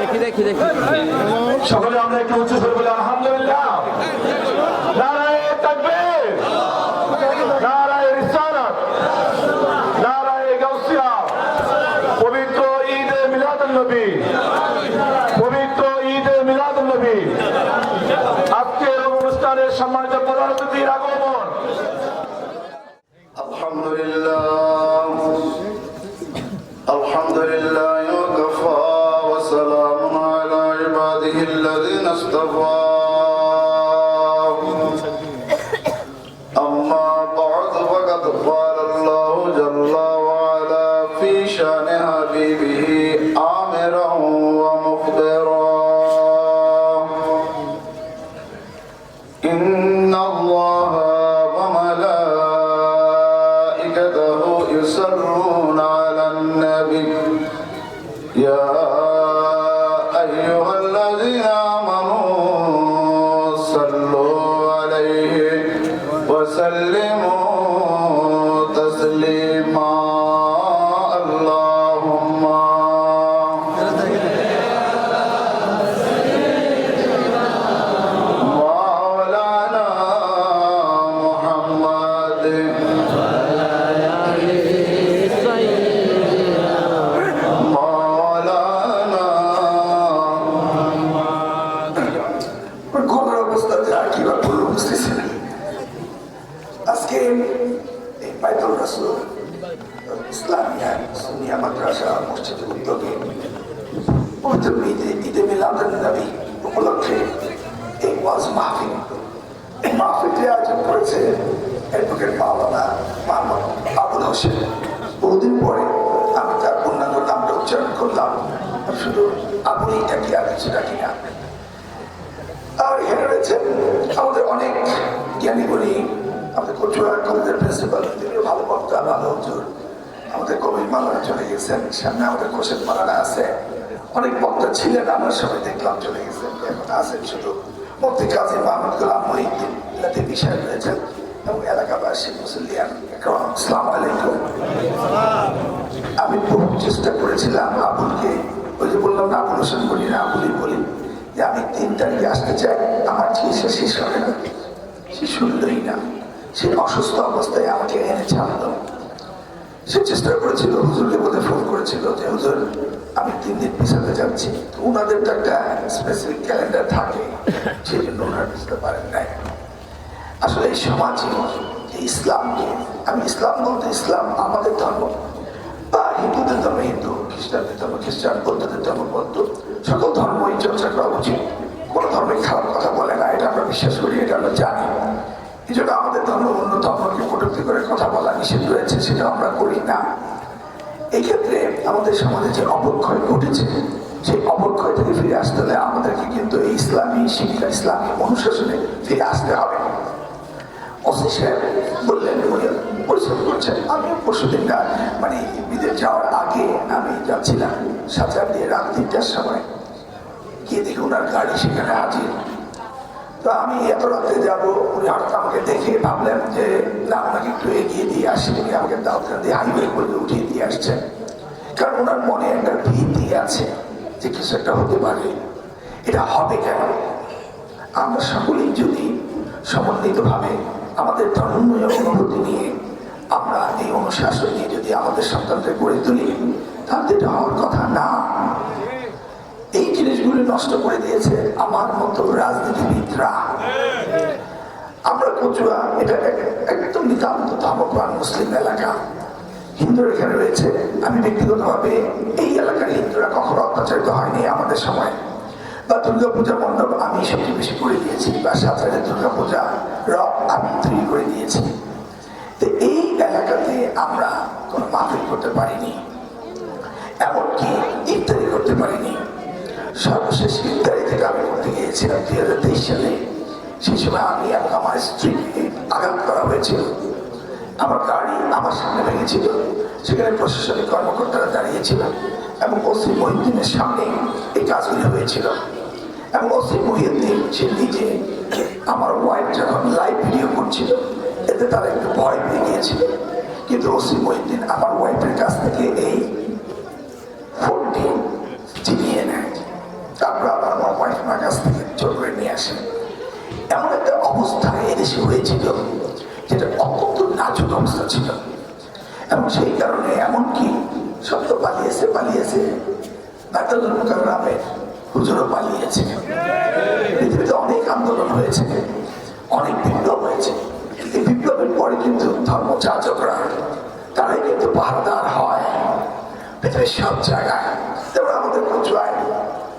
দেখি দেখি দেখি সকলে আমরা একটু উচ্চ স্বরে বলে আলহামদুলিল্লাহ। يصلون على النبي. يا ওয়াজ মাহফিল এই মাহফিলটি আয়োজন করেছে অ্যাডভোকেট মাওলানা মোহাম্মদ আবুল হোসেন বহুদিন পরে আমি তার অন্যান্য নামটা উচ্চারণ করলাম। শুধু আবুলই ডাকি আর কিছু ডাকি না। আর এখানে রয়েছেন আমাদের অনেক জ্ঞানী গুণী আমাদের কচুয়া কলেজের প্রিন্সিপাল তিনিও ভালো বক্তা, ভালো হুজুর। আমাদের কবির মালানা চলে গেছেন, সামনে আমাদের কোশেদ মালানা আছে। অনেক বক্তা ছিলেন, আমরা সবাই দেখলাম চলে গেছেন, এখন আছেন শুধু। মুফতি কাজী মাহমুদ গোলাম মহিদ্দিন লাতি বিষয় রয়েছেন এবং এলাকাবাসী মুসলিয়ান আসসালামু আলাইকুম। আমি বহু চেষ্টা করেছিলাম আবুলকে, ওই যে বললাম না, আবুল হোসেন না, আবুলই বলি, যে আমি তিন তারিখে আসতে চাই, আমার চিকিৎসা শেষ হবে না। সে শুনলই না। সে অসুস্থ অবস্থায় আমাকে এনে ছাড়লো। সে চেষ্টা করেছিল, হুজুরকে বলে ফোন করেছিল যে, হুজুর আমি তিন দিন পিছাতে যাচ্ছি ওনাদের তো একটা স্পেসিফিক ক্যালেন্ডার থাকে, সেই জন্য ওনারা বুঝতে পারেন নাই। আসলে এই সমাজে ইসলামকে, আমি ইসলাম বলতে ইসলাম আমাদের ধর্ম। বা হিন্দুদের ধর্ম হিন্দু, খ্রিস্টানদের ধর্ম, খ্রিস্টান, বৌদ্ধদের ধর্ম, বৌদ্ধ, সকল ধর্মই চর্চা করা উচিত। কোনো ধর্মে খারাপ কথা বলে না, এটা আমরা বিশ্বাস করি, এটা আমরা জানি। এই জন্য আমাদের ধর্ম অন্য ধর্মকে কটুক্তি করে কথা বলা নিষেধ রয়েছে, সেটা আমরা করি না। এই ক্ষেত্রে আমাদের সমাজে যে অবক্ষয় ঘটেছে, সেই অবক্ষয় থেকে ফিরে আসতে হলে আমাদেরকে কিন্তু এই ইসলামী শিক্ষা, ইসলামী অনুশাসনে ফিরে আসতে হবে। ওসি সাহেব বললেন, উনি পরিশ্রম করছেন। আমি পরশুদিন রাত মানে বিদেশ যাওয়ার আগে আমি যাচ্ছিলাম। সাথে দিয়ে রাত তিনটার সময় গিয়ে দেখি ওনার গাড়ি সেখানে হাজির। আমি এত রাতে যাব, উনি হঠাৎ আমাকে দেখে ভাবলেন যে, না ওনাকে একটু এগিয়ে দিয়ে আসি। উনি আমাকে দাউদখান দিয়ে হাইওয়ে করে উঠিয়ে দিয়ে আসছেন কারণ ওনার মনে একটা ভীতি আছে যে কিছু একটা হতে পারে। এটা হবে কেন? আমরা সকলেই যদি সমন্বিতভাবে আমাদের ধর্মীয় অনুভূতি নিয়ে আমরা এই অনুশাসন নিয়ে যদি আমাদের সন্তানদের গড়ে তুলি, তাহলে এটা হওয়ার কথা না। জিনিসগুলি নষ্ট করে দিয়েছে আমার মতো রাজনীতিবিদরা। আমরা কচুয়া, এটা এক- একদম নিতান্ত ধর্মপ্রাণ মুসলিম এলাকা। হিন্দুর এখানে রয়েছে। আমি ব্যক্তিগতভাবে এই এলাকার হিন্দুরা কখনো অত্যাচারিত হয়নি আমাদের সময়। বা দুর্গা পূজা মণ্ডপ আমি সবচেয়ে বেশি করে দিয়েছি। বা সাঁতারের দুর্গা পূজা রব আমি তৈরি করে দিয়েছি। তো এই এলাকাতে আমরা কোনো মাহফিল করতে পারিনি। এমনকি ইফতারি করতে পারিনি। সর্বশেষ ইফতারি থেকে আমি করতে গিয়েছিলাম দুই হাজার তেইশ সালে। সেই সময় আমি এবং আমার স্ত্রীকে আঘাত করা হয়েছিল। আমার গাড়ি আমার সামনে ভেঙেছিল। সেখানে প্রশাসনিক কর্মকর্তারা দাঁড়িয়েছিল এবং ওসি মহিউদ্দিনের সামনে এই কাজগুলি হয়েছিল। এবং ওসি মহিউদ্দিন সে নিজে আমার ওয়াইফ যখন লাইভ ভিডিও করছিল, এতে তারা একটু ভয় পেয়ে গিয়েছিল। কিন্তু ওসি মহিউদ্দিন আমার ওয়াইফের কাছ থেকে এই ফোনটি আসে। এমন একটা অবস্থা এদেশে হয়েছিল যেটা অত্যন্ত নাজুক অবস্থা ছিল। এবং সেই কারণে এমনকি সত্য পালিয়েছে পালিয়েছে বাতাদুল গ্রামের হুজুরও পালিয়েছে। পৃথিবীতে অনেক আন্দোলন হয়েছে, অনেক বিপ্লব হয়েছে। এই বিপ্লবের পরে কিন্তু ধর্মযাচকরা তারাই কিন্তু পাহাড়দার হয়। পৃথিবীর সব জায়গায়। যেমন আমাদের কচুয়ায়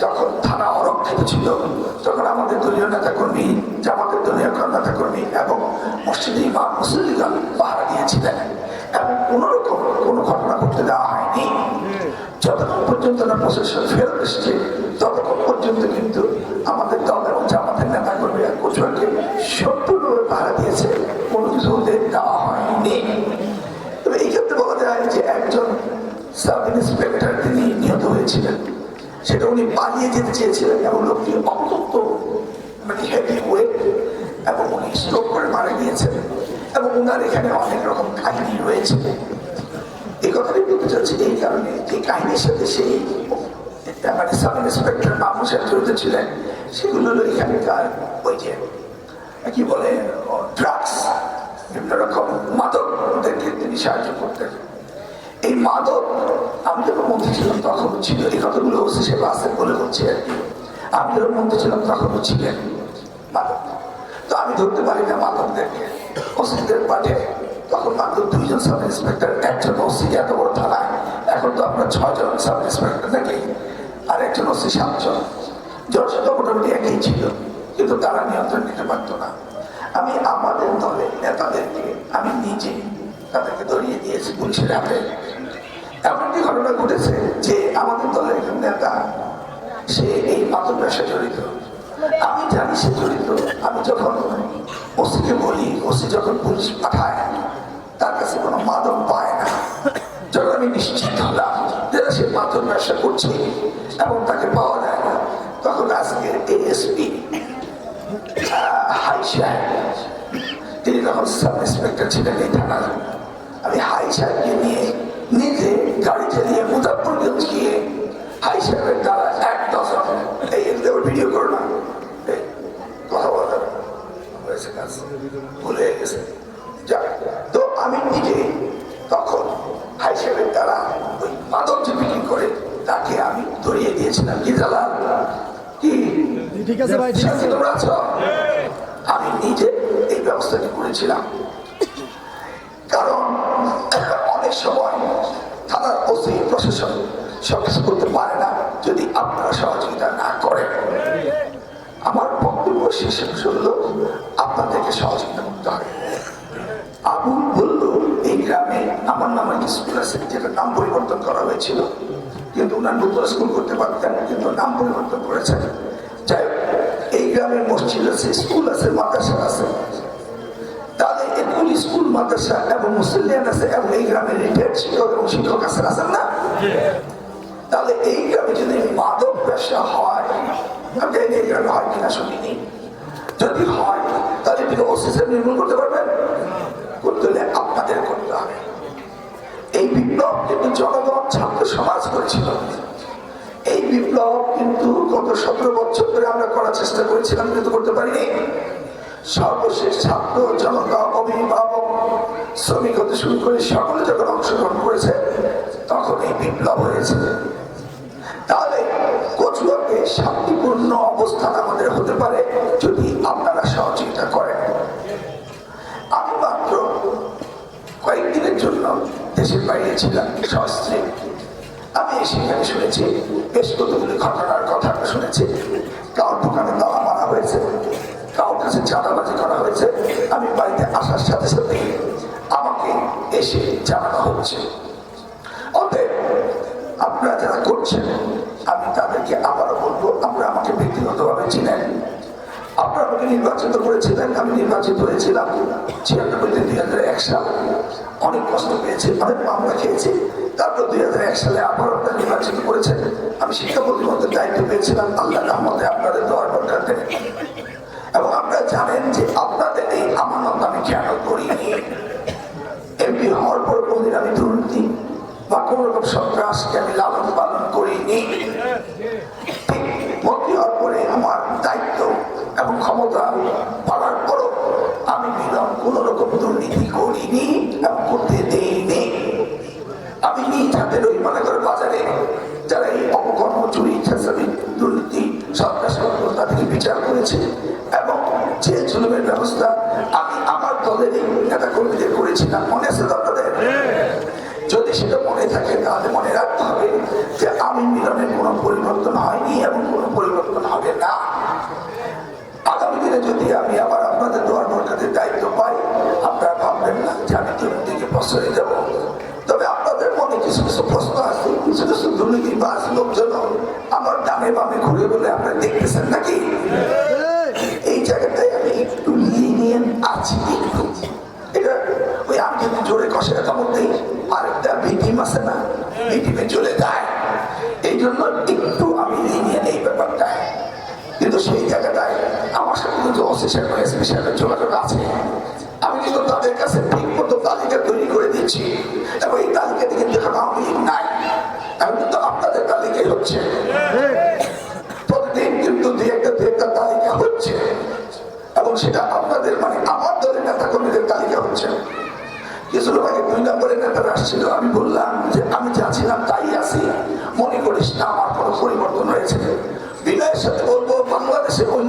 যখন থানা অরক্ষিত ছিল তখন আমাদের দলীয় নেতা কর্মী জামাতের দলীয় নেতা কর্মী এবং মসজিদে ইমাম মুসল্লিগণ পাহারা দিয়েছিলেন এবং কোনোরকম কোনো ঘটনা ঘটতে দেওয়া হয়নি। যতক্ষণ পর্যন্ত না প্রশাসন ফেরত এসছে, ততক্ষণ পর্যন্ত কিন্তু আমাদের দল এবং জামাতের নেতা কর্মীরা কচুয়াকে সম্পূর্ণভাবে পাহারা দিয়েছে, কোনো কিছু ওদের দেওয়া হয়নি। তবে এই ক্ষেত্রে বলা যায় যে একজন সাব ইন্সপেক্টর তিনি নিহত হয়েছিলেন। সেটা উনি পালিয়ে যেতে চেয়েছিলেন এবং লোকটি অত্যন্ত মানে হেভি ওয়েট এবং উনি স্ট্রোক করে মারা গিয়েছেন এবং উনার এখানে অনেক রকম কাহিনী রয়েছে। এই কথাটাই বলতে চাচ্ছি এই কারণে এই কাহিনীর সাথে সেই মানে সাব ইন্সপেক্টর মানুষের জড়িত ছিলেন, সেগুলো হলো এখানকার ওই যে কি বলে ড্রাগস বিভিন্ন রকম মাদকদেরকে তিনি সাহায্য করতেন। এই মাদক আমি যখন মন্ত্রী ছিলাম তখন ছিল, এই কথাগুলো ওসি সাহেব আসেন বলে বলছি। আর কি আমি যখন মন্ত্রী ছিলাম তখনও ছিলেন মাদক। তো আমি ধরতে পারি না মাদকদেরকে। ওসিদের পাঠে তখন মাত্র দুইজন সাব ইন্সপেক্টর, একজন ওসি এত বড় থানায়, এখন তো আমরা ছজন সাব ইন্সপেক্টর নাকি, আর একজন ওসি সাতজন। জনসংখ্যা মোটামুটি একই ছিল, কিন্তু তারা নিয়ন্ত্রণ নিতে পারতো না। আমি আমাদের দলের নেতাদেরকে, আমি নিজে তাদেরকে ধরিয়ে দিয়েছি পুলিশের হাতে এমনটি ঘটনা ঘটেছে যে আমাদের দলের একজন নেতা, সে এই মাদক ব্যবসায় জড়িত? আমি জানি সে জড়িত। আমি যখন ওসিকে বলি, ওসি যখন পুলিশ পাঠায়, তার কাছে কোনো মাদক পায় না। যখন আমি নিশ্চিত হলাম যে সে মাদক ব্যবসা করছে এবং তাকে পাওয়া যায় না, তখন আজকে এএসপি হাই সাহেব, তিনি তখন সাব ইন্সপেক্টর ছিলেন এই থানার। আমি হাই সাহেবকে নিয়ে নিজে গাড়ি চালিয়ে মুজাফরগঞ্জ গিয়ে হাই সাহেবের দ্বারা এক দশক এই এগুলো ভিডিও করো না। কথা বলা। হয়েছে কাজ। ভুলে গেছে। যাক, তো আমি নিজে তখন হাই সাহেবের দ্বারা ওই মাদক যে বিক্রি করে তাকে আমি ধরিয়ে দিয়েছিলাম। কি জ্বালা কি? ঠিক আছে ভাই ঠিক আছে। তোমরা আছো? আমি নিজে এই ব্যবস্থাটি করেছিলাম। কারণ সময়। থানার ওসি প্রশাসন সবকিছু করতে পারে না যদি আপনারা সহযোগিতা না করেন। আমার বক্তব্য শেষে হলো আপনাদেরকে সহযোগিতা করতে হবে। আবুল বলল এই গ্রামে আমার নামে একটি স্কুল আছে যেটা নাম পরিবর্তন করা হয়েছিল। কিন্তু ওনার নতুন স্কুল করতে পারতেন কিন্তু নাম পরিবর্তন করেছেন। যাই হোক, এই গ্রামে মসজিদ আছে স্কুল আছে মাদ্রাসা আছে। স্কুল, মাদ্রাসা এবং মুসলিয়ান আছে এবং এই গ্রামের রিটায়ার্ড শিক্ষক এবং শিক্ষক আছেন আছেন না? তাহলে এই গ্রামে যদি মাদক ব্যবসা হয় এই গ্রামে হয় কিনা শুনিনি যদি হয়, তাহলে তিনি অফিসে নির্মূল করতে পারবেন? করতে হলে আপনাদের করতে হবে। এই বিপ্লব কিন্তু জনগণ, ছাত্র সমাজ করেছিল। এই বিপ্লব কিন্তু গত সতেরো বছর ধরে আমরা করার চেষ্টা করেছিলাম, কিন্তু করতে পারিনি। সর্বশেষ ছাত্র জনতা অভিভাবক শ্রমিক হতে শুরু করে সকলে যখন অংশগ্রহণ করেছে, তখন এই বিপ্লব হয়েছে। তাহলে কচুয়াকে শান্তিপূর্ণ অবস্থান আমাদের হতে পারে যদি আপনারা সহযোগিতা করেন। আমি মাত্র কয়েকদিনের জন্য দেশের বাইরে ছিলাম সস্ত্রী আমি সেখানে শুনেছি, বেশ কতগুলি ঘটনার কথা শুনেছি। কারোর দোকানে তালা মারা হয়েছে। কারোর কাছে চাঁদাবাজি করা হয়েছে, আমি বাড়িতে আসার সাথে সাথে আমাকে এসে জানানো হচ্ছে। অতএব আপনারা যারা করছেন, আমি তাদেরকে আবারও বলব, আপনারা আমাকে ব্যক্তিগতভাবে চিনেন। আপনারা আমাকে নির্বাচিত করেছিলেন, আমি নির্বাচিত হয়েছিলাম ছিয়ানব্বইতে দুই হাজার এক সাল। অনেক কষ্ট পেয়েছি, অনেক মামলা খেয়েছি। তারপর দুই হাজার এক সালে আবার আপনারা নির্বাচিত করেছেন। আমি শিক্ষা প্রতিমন্ত্রীর দায়িত্ব পেয়েছিলাম আল্লাহ রহমতে আপনাদের দোয়ার এবং আপনারা জানেন যে আপনাদের এই আমানত আমি কেন করিনি? এমপি হওয়ার পর কোনদিন আমি দুর্নীতি বা কোন রকম সন্ত্রাসকে আমি লালন পালন করিনি। ঠিক হওয়ার পরে আমার দায়িত্ব এবং ক্ষমতা পরও আমি দুর্নীতি করিনি করতে আমি মনে করে বাজারে যারা এই দুর্নীতি, সন্ত্রাস তাদেরকে বিচার করেছে জেল জুলুমের ব্যবস্থা আমি আমার দলেরই নেতা কর্মীদের করেছিলাম, মনে আছে আপনাদের? যদি সেটা মনে থাকে, তাহলে মনে রাখতে হবে যে আমি মিলনের কোনো পরিবর্তন হয়নি এবং কোনো পরিবর্তন হবে না। আগামী দিনে যদি আমি আবার আপনাদের দোয়ার বরকাতের দায়িত্ব পাই, আপনারা ভাববেন না যে আমি দুর্নীতিকে প্রশ্রয় দেবো। তবে আপনাদের মনে কিছু কিছু প্রশ্ন আছে, কিছু কিছু দুর্নীতি বা লোকজন আমার ডানে বামে ঘুরে বলে আপনারা দেখতেছেন নাকি? আমি জোরে কষে কামড় দিই, আরেকটা ভিটিম আছে না, ভিটিমে চলে যায়। এই জন্য একটু আমি এই ব্যাপারটা। কিন্তু সেই জায়গাটায় আমার সাথে কিন্তু অফিসার বা এসপি সাহেবের যোগাযোগ আছে। আমি কিন্তু তাদের কাছে ঠিক মতো তালিকা তৈরি করে দিচ্ছি। এবং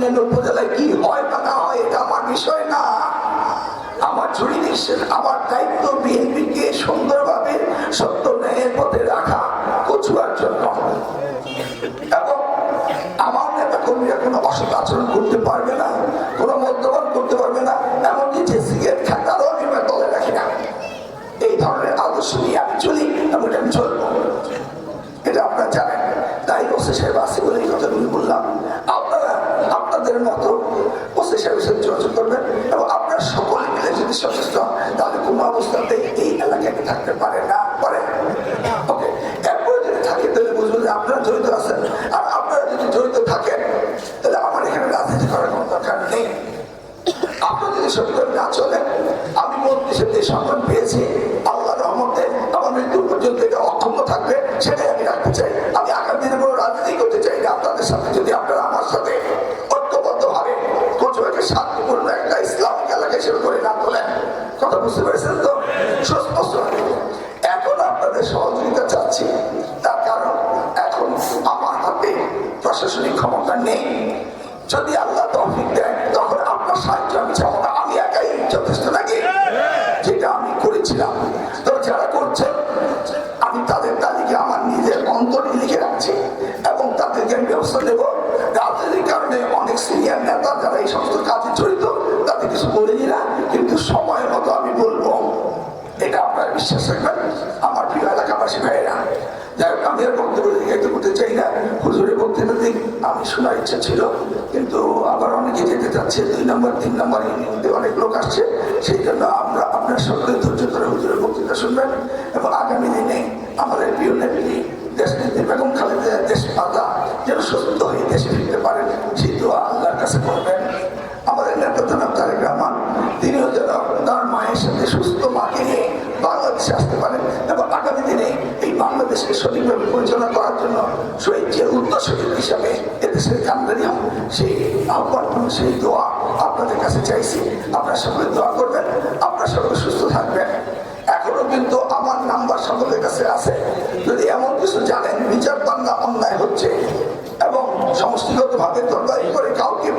অন্যান্য উপজেলায় কি হয় বা না হয়, এটা আমার বিষয় না। আমার জুরিডিকশন আমার দায়িত্ব বিএনপিকে সুন্দরভাবে সত্য ন্যায়ের পথে রাখা, কচুয়ার জন্য। এবং আমার নেতা কর্মীরা কোনো অসৎ আচরণ করতে পারবে না। যোগাযোগ করবেন এবং আপনারা সকলে মিলে যদি সচেষ্ট তাহলে কোনো অবস্থাতে এই থাকতে পারে না পারে তাহলে বুঝবেন জড়িত আছেন। আপনারা যদি জড়িত থাকেন, তাহলে আমার এখানে রাজনীতি করার কোনো দরকার নেই। আপনারা যদি সঠিকভাবে না চলেন, আমি মন্ত্রী সাথে সম্মান পেয়েছি, আল্লাহ আমার মৃত্যু পর্যন্ত এটা অক্ষম থাকবে, সেটাই আমি রাখতে চাই। আমি আগামী দিনে কোনো রাজনীতি করতে চাই না। আপনাদের সাথে যদি আপনারা আমার সাথে এবং ব্যবস্থা নেব। রাজনীতির কারণে অনেক সিনিয়র নেতা যারা এই সমস্ত কাজে জড়িত, তাদের কিছু বলিনি না, কিন্তু সময় মতো আমি বলব, এটা আপনারা বিশ্বাস রাখবেন, আমার প্রিয় এলাকাবাসী ভাইয়েরা। যাই হোক, আমি আর বক্তব্য দীর্ঘায়িত করতে চাই না। হুজুরের বক্তব্য দিক, আমি শোনার ইচ্ছা ছিল, কিন্তু আবার অনেকে যেতে চাচ্ছে, দুই নম্বর, তিন নম্বর ইউনিয়নে অনেক লোক আসছে। সেই জন্য আমরা আপনার সকলে ধৈর্য ধরে হুজুরের বক্তৃতা শুনবেন এবং আগামী দিনে আমাদের প্রিয় নেত্রী কান্দানি সেই আহ্বান, সেই দোয়া আপনাদের কাছে চাইছি। আপনার সঙ্গে দোয়া করবেন, আপনার সঙ্গে সুস্থ থাকবেন। এখনও কিন্তু আমার নাম্বার সকলের কাছে আছে। যদি এমন কিছু জানেন নিজের বাংলা অন্যায় হচ্ছে এবং সমষ্টিগত ভাবে করে কাউকে